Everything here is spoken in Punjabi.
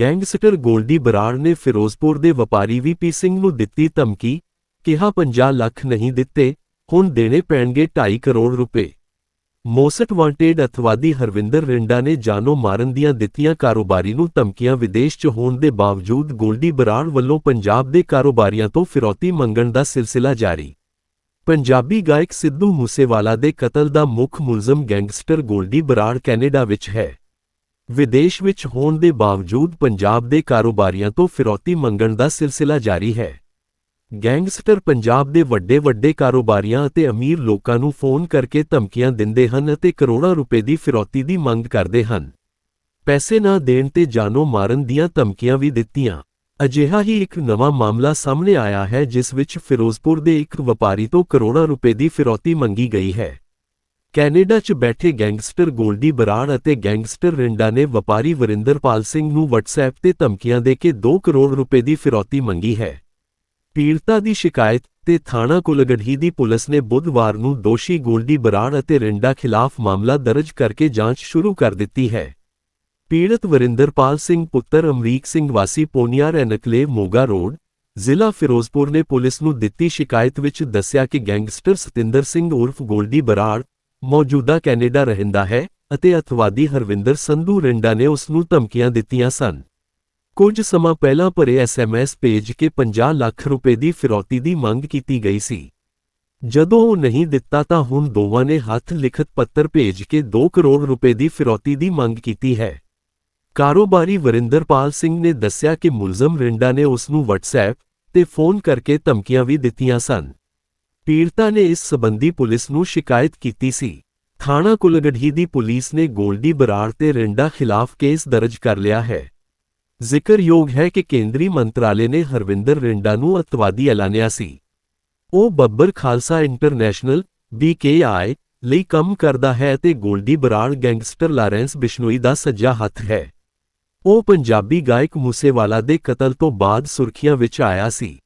ਗੈਂਗਸਟਰ ਗੋਲਡੀ ਬਰਾੜ ਨੇ ਫਿਰੋਜ਼ਪੁਰ ਦੇ ਵਪਾਰੀ ਵੀਪੀ ਸਿੰਘ ਨੂੰ ਦਿੱਤੀ ਧਮਕੀ, ਕਿਹਾ 50 ਲੱਖ ਨਹੀਂ ਦਿੱਤੇ, ਹੁਣ ਦੇਣੇ ਪੈਣਗੇ 2.5 ਕਰੋੜ ਰੁਪਏ। ਮੋਸਟ ਵਾਂਟਡ ਅਥਵਾਦੀ ਹਰਵਿੰਦਰ ਰਿੰਡਾ ਨੇ ਜਾਨੋਂ ਮਾਰਨ ਦੀਆਂ ਦਿੱਤੀਆਂ ਕਾਰੋਬਾਰੀ ਨੂੰ ਧਮਕੀਆਂ ਵਿਦੇਸ਼ 'ਚ ਹੋਣ ਦੇ ਬਾਵਜੂਦ ਗੋਲਡੀ ਬਰਾੜ ਵੱਲੋਂ ਪੰਜਾਬ ਦੇ ਕਾਰੋਬਾਰੀਆਂ ਤੋਂ ਫਿਰੌਤੀ ਮੰਗਣ ਦਾ ਸਿਲਸਿਲਾ ਜਾਰੀ। ਪੰਜਾਬੀ ਗਾਇਕ ਸਿੱਧੂ ਮੂਸੇਵਾਲਾ ਦੇ ਕਤਲ ਦਾ ਮੁੱਖ ਮੁਲਜ਼ਮ ਗੈਂਗਸਟਰ ਗੋਲਡੀ ਬਰਾੜ ਕੈਨੇਡਾ ਵਿੱਚ ਹੈ। ਵਿਦੇਸ਼ ਵਿੱਚ ਹੋਣ ਦੇ ਬਾਵਜੂਦ ਪੰਜਾਬ ਦੇ ਕਾਰੋਬਾਰੀਆਂ ਤੋਂ ਫਿਰੌਤੀ ਮੰਗਣ ਦਾ ਸਿਲਸਿਲਾ ਜਾਰੀ ਹੈ। ਗੈਂਗਸਟਰ ਪੰਜਾਬ ਦੇ ਵੱਡੇ ਵੱਡੇ ਕਾਰੋਬਾਰੀਆਂ ਅਤੇ ਅਮੀਰ ਲੋਕਾਂ ਨੂੰ ਫੋਨ ਕਰਕੇ ਧਮਕੀਆਂ ਦਿੰਦੇ ਹਨ ਅਤੇ ਕਰੋੜਾਂ ਰੁਪਏ ਦੀ ਫਿਰੌਤੀ ਦੀ ਮੰਗ ਕਰਦੇ ਹਨ। ਪੈਸੇ ਨਾ ਦੇਣ ਤੇ ਜਾਨੋਂ ਮਾਰਨ ਦੀਆਂ ਧਮਕੀਆਂ ਵੀ ਦਿੱਤੀਆਂ। ਅਜਿਹਾ ਹੀ ਇੱਕ ਨਵਾਂ ਮਾਮਲਾ ਸਾਹਮਣੇ ਆਇਆ ਹੈ ਜਿਸ ਵਿੱਚ ਫਿਰੋਜ਼ਪੁਰ ਦੇ ਇੱਕ ਵਪਾਰੀ ਤੋਂ ਕਰੋੜਾਂ ਰੁਪਏ ਦੀ ਫਿਰੌਤੀ ਮੰਗੀ ਗਈ ਹੈ। ਕੈਨੇਡਾ 'ਚ ਬੈਠੇ ਗੈਂਗਸਟਰ ਗੋਲਡੀ ਬਰਾੜ ਅਤੇ ਗੈਂਗਸਟਰ ਰਿੰਡਾ ਨੇ ਵਪਾਰੀ ਵਰਿੰਦਰਪਾਲ ਸਿੰਘ ਨੂੰ WhatsApp ਤੇ ਧਮਕੀਆਂ ਦੇ ਕੇ 2 ਕਰੋੜ ਰੁਪਏ ਦੀ ਫਿਰੌਤੀ ਮੰਗੀ ਹੈ। ਪੀੜਤਾ ਦੀ ਸ਼ਿਕਾਇਤ ਤੇ ਥਾਣਾ ਕੁਲਗੜ੍ਹੀ ਦੀ ਪੁਲਿਸ ਨੇ ਬੁੱਧਵਾਰ ਨੂੰ ਦੋਸ਼ੀ ਗੋਲਡੀ ਬਰਾੜ ਅਤੇ ਰਿੰਡਾ ਖਿਲਾਫ ਮਾਮਲਾ ਦਰਜ ਕਰਕੇ ਜਾਂਚ ਸ਼ੁਰੂ ਕਰ ਦਿੱਤੀ ਹੈ। ਪੀੜਤ ਵਰਿੰਦਰਪਾਲ ਸਿੰਘ ਪੁੱਤਰ ਅਮਰੀਕ ਸਿੰਘ ਵਾਸੀ ਪੋਨੀਆਰ ਐਨਕਲੇਵ ਮੋਗਾ ਰੋਡ, ਜ਼ਿਲ੍ਹਾ ਫਿਰੋਜ਼ਪੁਰ ਨੇ ਪੁਲਿਸ ਨੂੰ ਦਿੱਤੀ ਸ਼ਿਕਾਇਤ ਵਿੱਚ ਦੱਸਿਆ ਕਿ ਗੈਂਗਸਟਰ ਸਤਿੰਦਰ ਸਿੰਘ ਉਰਫ ਗੋਲਡੀ ਬਰਾੜ ਮੌਜੂਦਾ ਕੈਨੇਡਾ ਰਹਿੰਦਾ ਹੈ ਅਤੇ ਅਥਵਾਦੀ ਹਰਵਿੰਦਰ ਸੰਧੂ ਰਿੰਡਾ ਨੇ ਉਸ ਨੂੰ ਧਮਕੀਆਂ ਦਿੱਤੀਆਂ ਸਨ। ਕੁਝ ਸਮਾਂ ਪਹਿਲਾਂ ਭਰੇ ਐਸਐਮਐਸ ਭੇਜ ਕੇ 50 ਲੱਖ ਰੁਪਏ ਦੀ ਫਿਰੌਤੀ ਦੀ ਮੰਗ ਕੀਤੀ ਗਈ ਸੀ। ਜਦੋਂ ਉਹ ਨਹੀਂ ਦਿੱਤਾ ਤਾਂ ਹੁਣ ਦੋਵਾਂ ਨੇ ਹੱਥ ਲਿਖਤ ਪੱਤਰ ਭੇਜ ਕੇ 2 ਕਰੋੜ ਰੁਪਏ ਦੀ ਫਿਰੌਤੀ ਦੀ ਮੰਗ ਕੀਤੀ ਹੈ। ਕਾਰੋਬਾਰੀ ਵਰਿੰਦਰਪਾਲ ਸਿੰਘ ਨੇ ਦੱਸਿਆ ਕਿ ਮੁਲਜ਼ਮ ਰਿੰਡਾ ਨੇ ਉਸ ਨੂੰ WhatsApp ਤੇ ਫੋਨ ਕਰਕੇ ਧਮਕੀਆਂ ਵੀ ਦਿੱਤੀਆਂ ਸਨ। ਪੀੜਤਾ ਨੇ ਇਸ ਸਬੰਧੀ ਪੁਲਿਸ ਨੂੰ ਸ਼ਿਕਾਇਤ ਕੀਤੀ ਸੀ। ਥਾਣਾ ਕੁਲਗੜ੍ਹੀ ਦੀ ਪੁਲਿਸ ਨੇ ਗੋਲਡੀ ਬਰਾੜ ਤੇ ਰਿੰਡਾ ਖਿਲਾਫ ਕੇਸ ਦਰਜ ਕਰ ਲਿਆ ਹੈ। ਜ਼ਿਕਰਯੋਗ ਹੈ ਕਿ ਕੇਂਦਰੀ ਮੰਤਰਾਲੇ ਨੇ ਹਰਵਿੰਦਰ ਰਿੰਡਾ ਨੂੰ ਅਤਵਾਦੀ ਐਲਾਨਿਆ ਸੀ। ਉਹ ਬੱਬਰ ਖਾਲਸਾ ਇੰਟਰਨੈਸ਼ਨਲ BKI ਲਈ ਕੰਮ ਕਰਦਾ ਹੈ ਤੇ ਗੋਲਡੀ ਬਰਾੜ ਗੈਂਗਸਟਰ ਲਾਰੈਂਸ ਬਿਸ਼ਨੋਈ ਦਾ ਸੱਜਾ ਹੱਥ ਹੈ। ਉਹ ਪੰਜਾਬੀ ਗਾਇਕ ਮੂਸੇਵਾਲਾ ਦੇ ਕਤਲ ਤੋਂ ਬਾਅਦ ਸੁਰਖੀਆਂ ਵਿੱਚ ਆਇਆ ਸੀ।